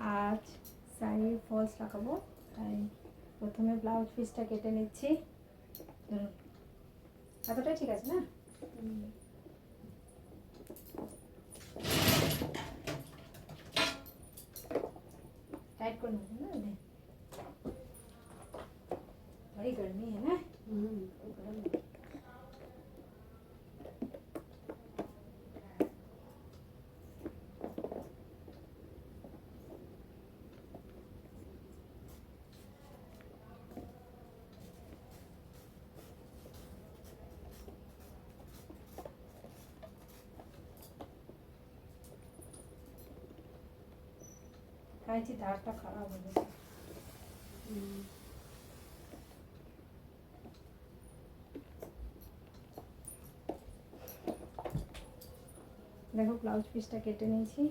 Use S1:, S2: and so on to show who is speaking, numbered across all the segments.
S1: আজ সাই ফলস লাগাবো, তাই প্রথমে ব্লাউজ পিসটা কেটে নিচ্ছি। এতটাই ঠিক আছে না? টাইট করে নেব না, ভরি গরমি হ্যাঁ? ना ধারটা খারাপ গেছে। দেখো ব্লাউজ পিসটা কেটে নিয়েছি।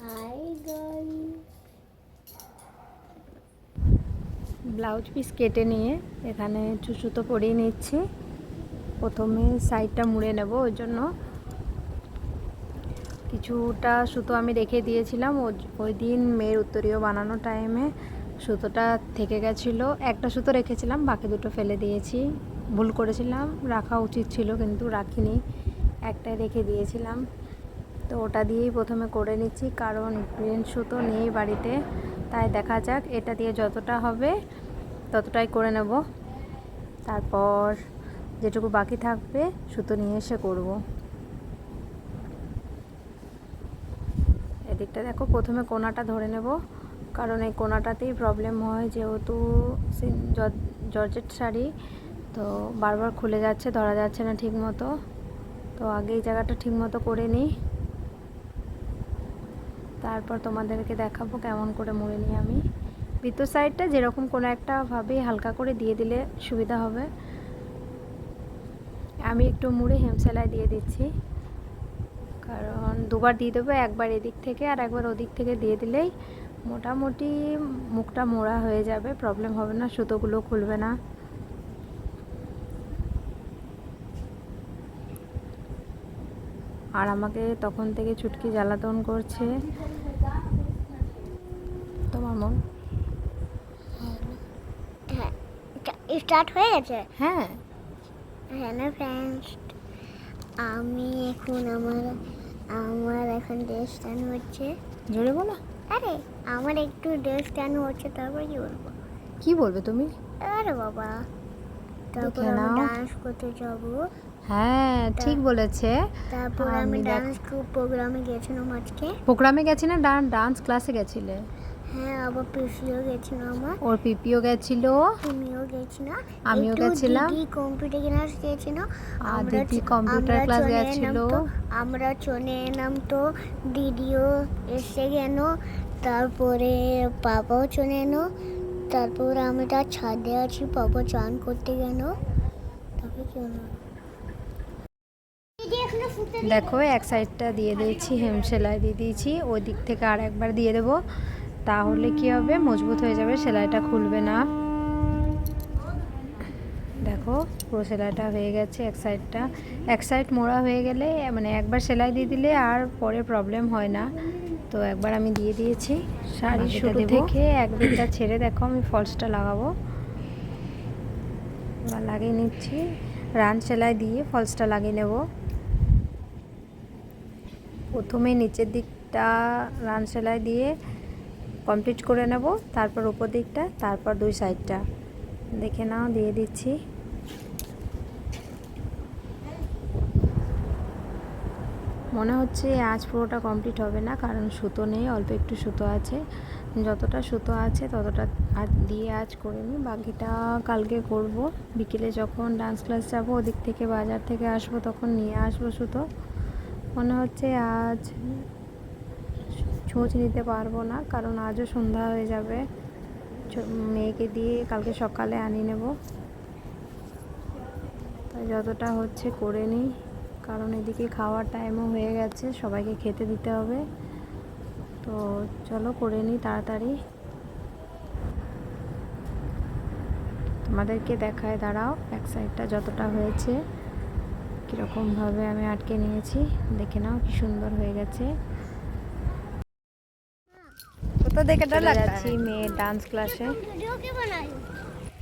S2: হাই গাইস
S1: ব্লাউজ পিস কেটে নিয়ে এখানে চুচুতো পরিয়ে নিচ্ছি। প্রথমে সাইডটা মুড়ে নেব, ওই জন্য কিছুটা সুতো আমি রেখে দিয়েছিলাম। ওই দিন মেয়ের উত্তরীয় বানানোর টাইমে সুতোটা থেকে গেছিল। একটা সুতো রেখেছিলাম, বাকি দুটো ফেলে দিয়েছি। ভুল করেছিলাম, রাখা উচিত ছিল কিন্তু রাখিনি। একটাই রেখে দিয়েছিলাম। তো ওটা দিয়েই প্রথমে করে নিচ্ছি, কারণ প্লেন সুতো নেই বাড়িতে। তাই দেখা যাক, এটা দিয়ে যতটা হবে ততটাই করে নেব। তারপর যেটুকু বাকি থাকবে সুতো নিয়ে এসে করব। এদিকটা দেখো, প্রথমে কোনাটা ধরে নেব, কারণ এই কোনাটাতেই প্রবলেম হয় যেহেতু জর্জেট শাড়ি, তো বারবার খুলে যাচ্ছে, ধরা যাচ্ছে না ঠিক মতো তো আগে এই জায়গাটা ঠিক মতো করে নিই। তারপর তোমাদেরকে দেখাবো কেমন করে মুড়ে নিই আমি। ভিতর সাইডটা যেরকম কোনো একটা ভাবে হালকা করে দিয়ে দিলে সুবিধা হবে। আমি একটু মুড়ে হেম সেলাই দিয়ে দিচ্ছি। কারণ দুবার দিয়ে দেবো, একবার এদিক থেকে আর একবার ওদিক থেকে দিয়ে দিলেই মোটামুটি মুখটা মোড়া হয়ে যাবে প্রবলেম হবে না, সুতোগুলো খুলবে না। আর আমাকে তখন থেকে ছুটকি জ্বালাতন করছে।
S2: হ্যাঁ স্টার্ট হয়ে গেছে?
S1: হ্যাঁ।
S2: হ্যালো ফ্রেন্ডস আমি এখন আমার আমার এখন ড্রেস টান হচ্ছে।
S1: জোরে বলো।
S2: আরে আমার একটু ড্রেস টান হচ্ছে তারপর কি বলব?
S1: কি বলবে তুমি?
S2: আরে বাবা তারপর আমি ডান্স করতে যাব।
S1: হ্যাঁ ঠিক বলেছে।
S2: তারপর
S1: আমি
S2: ডান্স প্রোগ্রামে গেছিলাম আজকে।
S1: প্রোগ্রামে গেছি না ডান্স ক্লাসে গেছিলে?
S2: হ্যাঁ আবার পিসিও গেছিল আমার।
S1: ওর পিপিও গেছিল।
S2: তুমিও গেছিল।
S1: আমিও গেছিলাম।
S2: দিদি কম্পিউটার ক্লাস গেছিল।
S1: আর
S2: আমরা
S1: দিদি কম্পিউটার ক্লাস গেছিল।
S2: তো, আমরা চলে এলাম তো দিদিও এসে গেল। তারপরে বাবাও চলে এলো। তারপর আমি তার ছাদে আছি বাবা চান করতে গেল। তারপরে কি হলো
S1: দেখো এক সাইডটা দিয়ে দিয়েছি হেম সেলাই দিয়ে দিয়েছি। ওই দিক থেকে আর একবার দিয়ে দেবো। তাহলে কি হবে? মজবুত হয়ে যাবে সেলাইটা খুলবে না। দেখো পুরো সেলাইটা হয়ে গেছে এক সাইডটা। এক সাইড মোড়া হয়ে গেলে মানে একবার সেলাই দিয়ে দিলে আর পরে প্রবলেম হয় না। তো একবার আমি দিয়ে দিয়েছি। শাড়ি শুরু? থেকে এক দিকটা ছেড়ে দেখো আমি ফলসটা লাগাবো। এবার লাগিয়ে নিচ্ছি। রান সেলাই দিয়ে ফলসটা লাগিয়ে নেব। প্রথমে নিচের দিকটা রান সেলাই দিয়ে কমপ্লিট করে নেব। তারপর উপর দিকটা, তারপর দুই সাইডটা দেখে নাও, দিয়ে দিচ্ছি। মনে হচ্ছে আজ পুরোটা কমপ্লিট হবে না, কারণ সুতো নেই, অল্প একটু সুতো আছে। যতটা সুতো আছে, ততটা আজ দিয়ে আজ করে নিই। বাকিটা কালকে করব। বিকেলে যখন ডান্স ক্লাস যাব, ওদিক থেকে বাজার থেকে আসব, তখন নিয়ে আসব সুতো। মনে হচ্ছে আজ ছুঁচ নিতে পারব না, কারণ আজও সন্ধ্যা হয়ে যাবে। মেয়েকে দিয়ে কালকে সকালে আনি নেব। যতটা হচ্ছে করে নিই, কারণ এদিকে খাওয়ার টাইমও হয়ে গেছে, সবাইকে খেতে দিতে হবে। তো চলো করে নিই তাড়াতাড়ি। তোমাদেরকে দেখায়, দাঁড়াও, এক সাইডটা যতটা হয়েছে, কীরকমভাবে আমি আটকে নিয়েছি। দেখে নাও কি সুন্দর হয়ে গেছে।
S3: तो देख डर लग
S1: रहा
S3: है।
S1: में
S2: डांस क्लास है।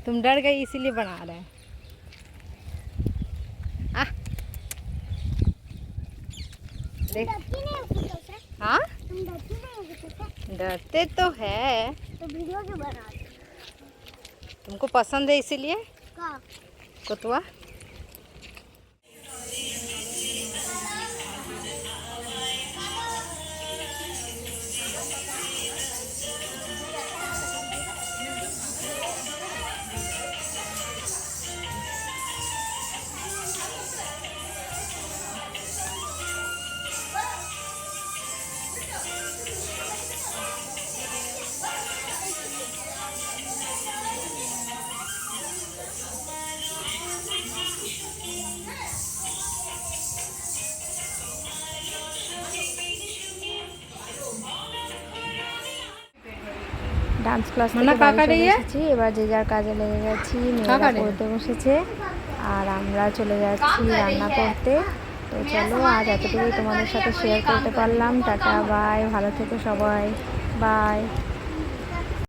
S3: तुम डर गई इसीलिए बना रहे हैं। देख।
S2: हाँ? डरते
S3: तो है।
S2: तो वीडियो क्यों बना
S3: तुमको पसंद है इसीलिए? कुतवा
S1: ডান্স ক্লাস
S3: মানা
S1: এসেছি। এবার যে যার কাজে লেগে গেছি মেয়েরা? পড়তে বসেছে। আর আমরা চলে যাচ্ছি রান্না করতে। তো চলো আজ এতটুকুই তোমাদের সাথে শেয়ার করতে পারলাম। টাটা বাই ভালো থেকো সবাই। বাই